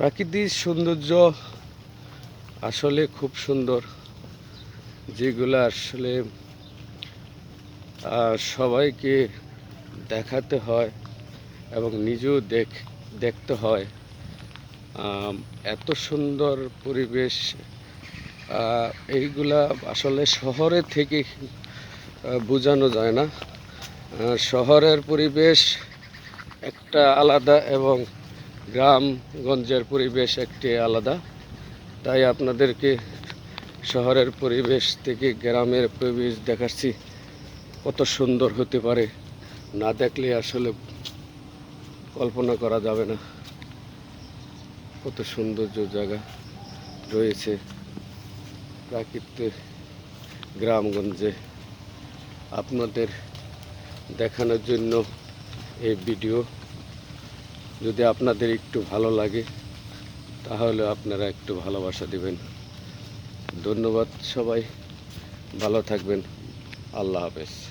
প্রাকৃতিক সৌন্দর্য আসলে খুব সুন্দর, যেগুলো আসলে সবাইকে দেখাতে হয় এবং নিজেও দেখ, দেখতে হয়। এত সুন্দর পরিবেশ এইগুলা আসলে শহরে থেকে বোঝানো যায় না। শহরের পরিবেশ একটা আলাদা এবং গ্রামগঞ্জের পরিবেশ একটি আলাদা। তাই আপনাদেরকে শহরের পরিবেশ থেকে গ্রামের পরিবেশ দেখাচ্ছি। কত সুন্দর হতে পারে, না দেখলে আসলে কল্পনা করা যাবে না। কত সৌন্দর্য জায়গা রয়েছে প্রাকৃতিক গ্রামগঞ্জে। আপনাদের দেখানোর জন্য এই ভিডিও যদি আপনাদের একটু ভালো লাগে, তাহলে আপনারা একটু ভালোবাসা দিবেন। ধন্যবাদ সবাই, ভালো থাকবেন। আল্লাহ হাফেজ।